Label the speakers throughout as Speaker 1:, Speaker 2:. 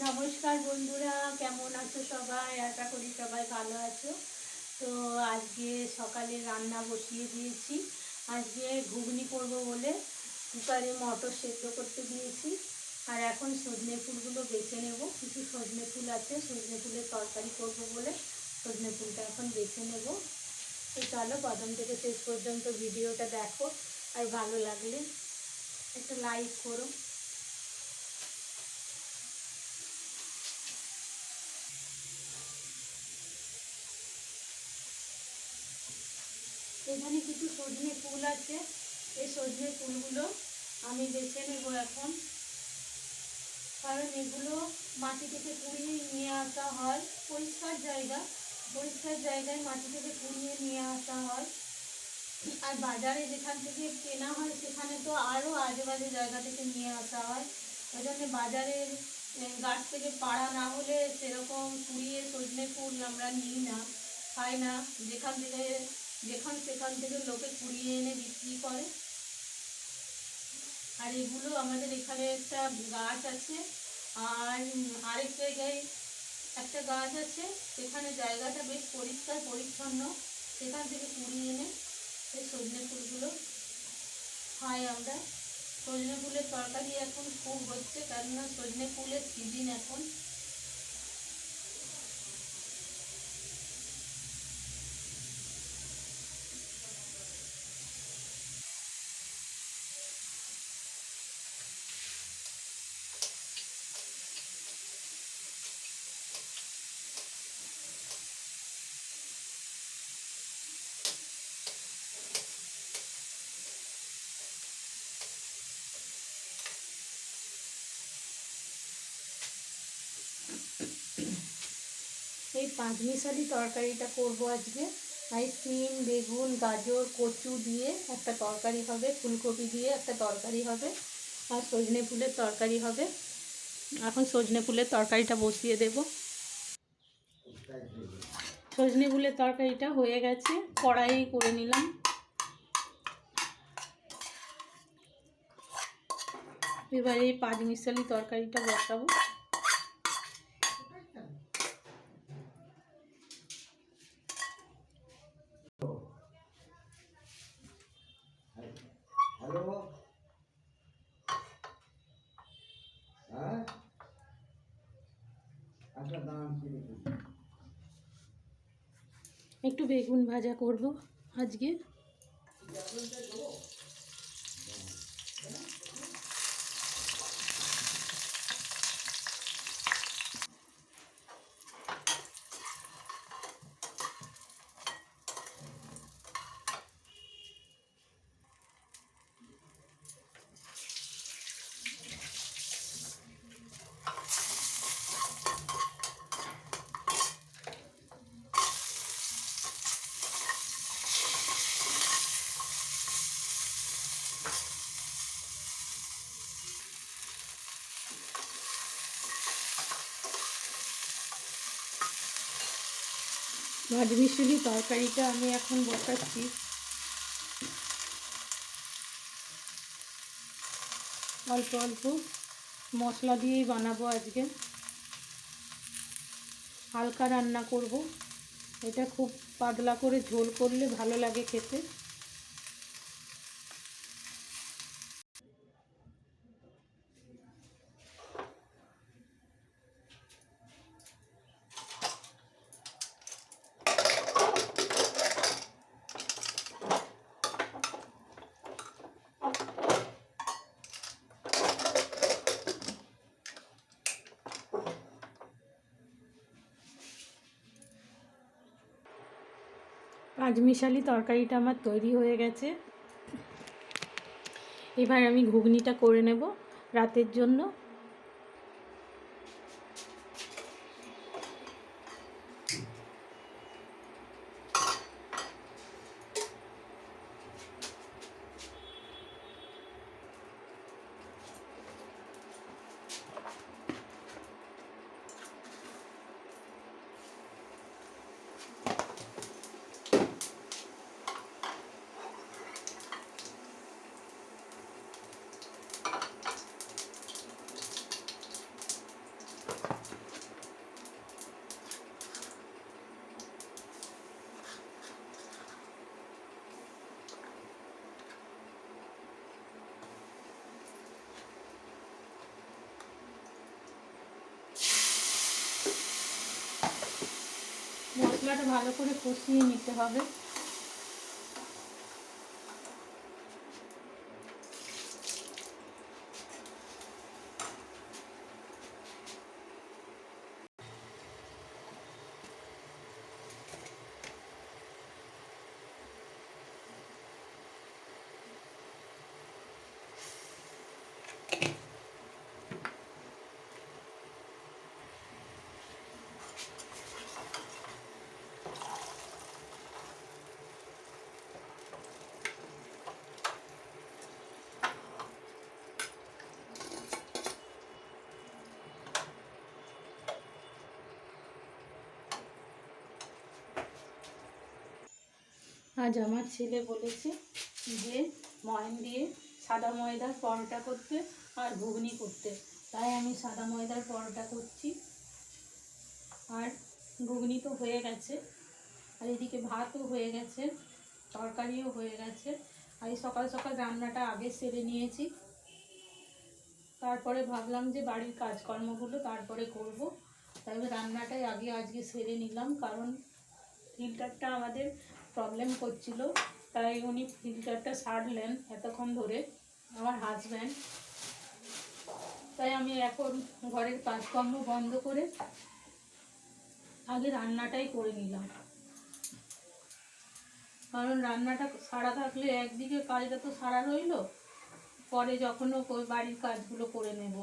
Speaker 1: নমস্কার বন্ধুরা, কেমন আছো সবাই? আশা করি সবাই ভালো আছো। তো আজকে সকালে রান্না বসিয়ে দিয়েছি। আজকে ঘুগনি করব বলে কুকারে মটর সেদ্ধ করতে দিয়েছি। আর এখন সজনে ফুলগুলো বেছে নেব। কিছু সজনে ফুল আছে, সজনে ফুলের তরকারি করব বলে সজনে ফুলটা এখন বেছে নেব। তো চলো প্রথম থেকে শেষ পর্যন্ত ভিডিওটা দেখো। আর ভালো লাগলে একটা লাইক করো। এখানে কিছু সজনে ফুল আছে। এই সজনে ফুলগুলো আমি বেছে নেব এখন। কারণ এগুলো মাটি থেকে কুড়িয়ে নিয়ে আসা হয়। পরিষ্কার জায়গা। পরিষ্কার জায়গায় মাটি থেকে কুড়িয়ে নিয়ে আসা হয়। আর বাজারে যেখান থেকে কেনা হয়, সেখানে তো আরও আজে বাজে জায়গা থেকে নিয়ে আসা হয়। ওই জন্য বাজারের গাছ থেকে পাড়া না হলে সেরকম কুড়িয়ে সজনে ফুল আমরা নিই না, খাই না। যেখান থেকে যেখান সেখান থেকে লোকে কুড়িয়ে এনে বিক্রি করে। আর এগুলো আমাদের এখানে একটা গাছ আছে। আর আরেক জায়গায় একটা গাছ আছে। সেখানে জায়গাটা বেশ পরিষ্কার, পরিচ্ছন্ন। সেখান থেকে কুড়িয়ে এনে এই সজনে ফুলগুলো খাই আমরা। সজনে ফুলের তরকারি এখন খুব হচ্ছে, কেননা সজনে ফুলের সিজন এখন। এই পাঁচমিশালি তরকারিটা করব আজকে। আর সিম বেগুন, গাজর, কচু দিয়ে একটা তরকারি হবে, ফুলকপি দিয়ে একটা তরকারি হবে, আর সজনে ফুলের তরকারি হবে। এখন সজনে ফুলের তরকারিটা বসিয়ে দেব। সজনে ফুলের তরকারিটা হয়ে গেছে, কড়াই করে নিলাম। এবারে এই পাঁচমিশালি তরকারিটা বসাবো
Speaker 2: হ্যালো হ্যাঁ আচ্ছা দাম কি দেখুন
Speaker 1: একটু বেগুন ভাজা করব আজকে। ভাজমিশুলি তরকারিটা আমি এখন বসাচ্ছি। অল্প অল্প মশলা দিয়েই বানাবো আজকে। হালকা রান্না করব। এটা খুব পাতলা করে ঝোল করলে ভালো লাগে খেতে। পাঁচমিশালি তরকারিটা আমার তৈরি হয়ে গেছে। এবার আমি ঘুগনিটা করে নেব রাতের জন্য। ভালো করে কষিয়ে নিতে হবে। আজ আমার ছেলে বলেছে যে ময়ন দিয়ে সাদা ময়দার পরোটা করতে আর ঘুগনি করতে। তাই আমি সাদা ময়দার পরোটা করছি। আর ঘুগনি তো হয়ে গেছে। আর এদিকে ভাতও হয়ে গেছে, তরকারিও হয়ে গেছে। আর সকাল সকাল রান্নাটা আগে সেরে নিয়েছি। তারপরে ভাবলাম যে বাড়ির কাজকর্মগুলো তারপরে করব। তাই রান্নাটাই আগে আজকে সেরে নিলাম, কারণ ফিল্টারটা আমাদের প্রবলেম করছিল, তাই উনি ফিল্টারটা সারলেন এতক্ষণ ধরে, আমার হাজব্যান্ড তাই আমি এখন ঘরের কাজকর্ম বন্ধ করে আগে রান্নাটাই করে নিলাম। কারণ রান্নাটা সারা থাকলে একদিকে কাজটা তো সারা রইল, পরে যখনও বাড়ির কাজগুলো করে নেব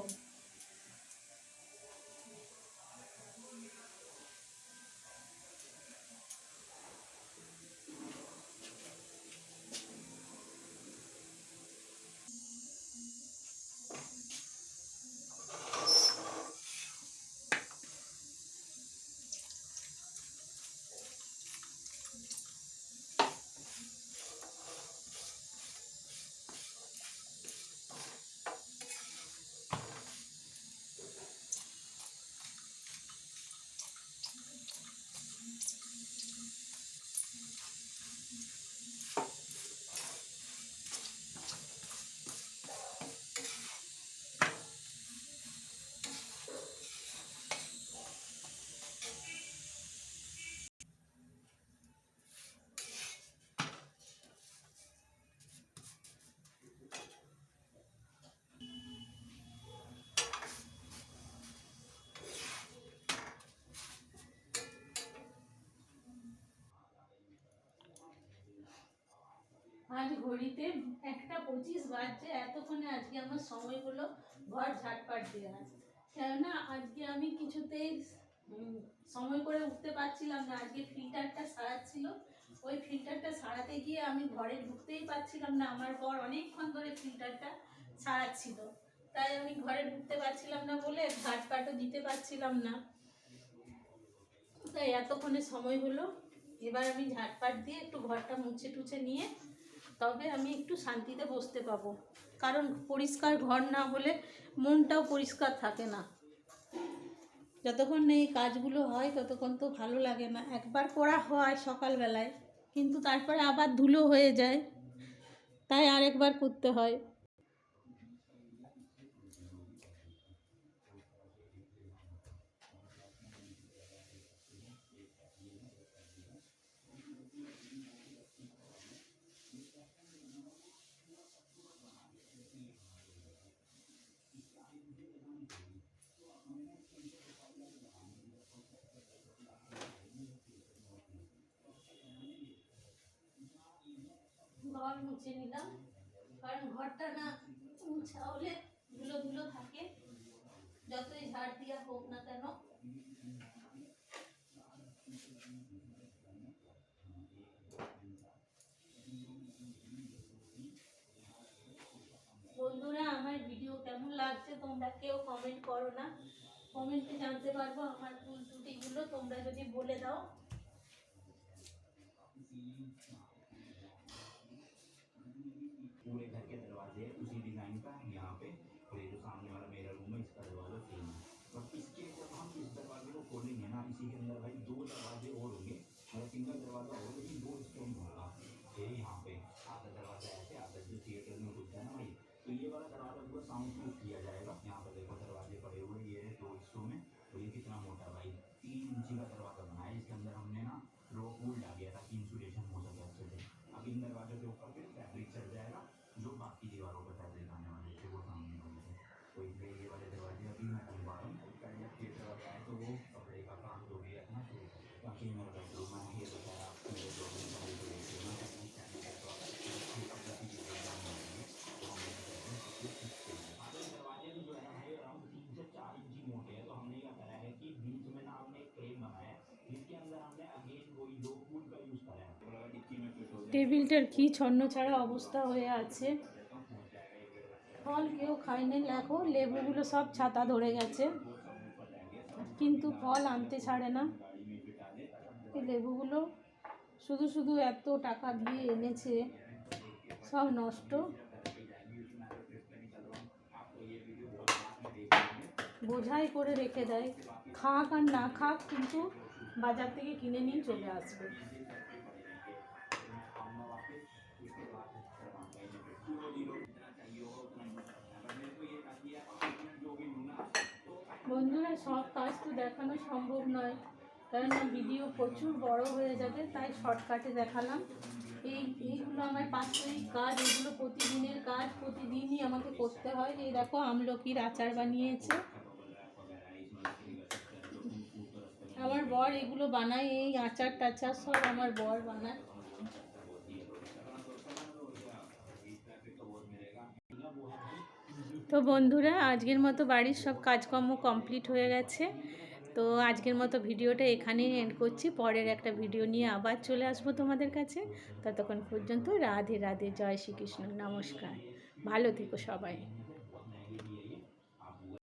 Speaker 1: আজ ঘড়িতে একটা পঁচিশ বাজছে, এতক্ষণে আজকে আমার সময় হলো ঘর ঝাটপাট দেওয়ার কেননা আজকে আমি কিছুতেই সময় করে উঠতে পারছিলাম না। আজকে ফিল্টারটা সারাচ্ছিল। ওই ফিল্টারটা সারাতে গিয়ে আমি ঘরে ঢুকতেই পারছিলাম না। আমার বর অনেকক্ষণ ধরে ফিল্টারটা সারাচ্ছিল। তাই আমি ঘরে ঢুকতে পারছিলাম না বলে ঝাটপাটও দিতে পারছিলাম না। তাই এতক্ষণে সময় হলো। এবার আমি ঝাটপাট দিয়ে একটু ঘরটা মুছে টুছে নিয়ে তবে আমি একটু শান্তিতে বসতে পাবো। কারণ পরিষ্কার ঘর না হলে মনটাও পরিষ্কার থাকে না। যতক্ষণ এই কাজগুলো হয়, ততক্ষণ তো ভালো লাগে না। একবার করা হয় সকালবেলায়, কিন্তু তারপরে আবার ধুলো হয়ে যায়। তাই আরেকবার করতে হয় ঘর মুছে নিলাম। কারণ ঘরটা না মুছা হলে ধুলো ধুলো থাকে। যতই ঝাড় দিয়া হোক না কেন। বন্ধুরা, আমার ভিডিও কেমন লাগছে তোমরা কেউ কমেন্ট করো না। কমেন্টে জানতে পারব আমার ভুল ত্রুটিগুলো। তোমরা যদি বলে দাও।
Speaker 3: इसी के अंदर भाई, दो दरवाजे और होंगे। मतलब सिंगल दरवाज़ा होगा लेकिन दो स्टोन होगा ये यहाँ पे आधा दरवाज़ा ऐसे आधा जो थिएटर में घुसता है ना भाई तो ये वाला दरवाज़ा पूरा साउंड प्रूफ किया जाएगा। यहाँ पर देखो, दरवाजे पड़े हुए ये दो हिस्सों में। तो ये कितना मोटा भाई, तीन इंची का दरवाज़ा बनाया इसके अंदर हमने ना गोल्ड आ गया ताकि इंसुलेशन हो सके अच्छे से। अब इन दरवाजों के ऊपर
Speaker 1: টেবিলটার কি ছন্ন ছাড়া অবস্থা হয়ে আছে? ফল কেউ খায়নি, দেখো, লেবুগুলো সব ছাতা ধরে গেছে। কিন্তু ফল আনতে ছাড়ে না। এই লেবুগুলো শুধু শুধু এত টাকা দিয়ে এনেছে, সব নষ্ট। বোঝাই করে রেখে দেয়। খাক আর না খাক, কিন্তু বাজার থেকে কিনে নিয়ে চলে আসবে। সব কাজ তো দেখানো সম্ভব নয়। কেননা ভিডিও প্রচুর বড় হয়ে যাবে, তাই শর্টকাটে দেখালাম। এই, এইগুলো আমার বাস্তবিক কাজ, এগুলো প্রতিদিনের কাজ, প্রতিদিনই আমাকে করতে হয়। এই দেখো, আমলকির আচার বানিয়েছে। আমার বর এগুলো বানায়, এই আচার টাচার সব আমার বর বানায়। তো বন্ধুরা, আজকের মতো বাড়ির সব কাজকর্ম কমপ্লিট হয়ে গেছে। তো আজকের মতো ভিডিওটা এখানেই এন্ড করছি। পরের একটা ভিডিও নিয়ে আবার চলে আসব তোমাদের কাছে। ততক্ষণ পর্যন্ত রাধে রাধে, জয় শ্রীকৃষ্ণ। নমস্কার। ভালো থেকো সবাই।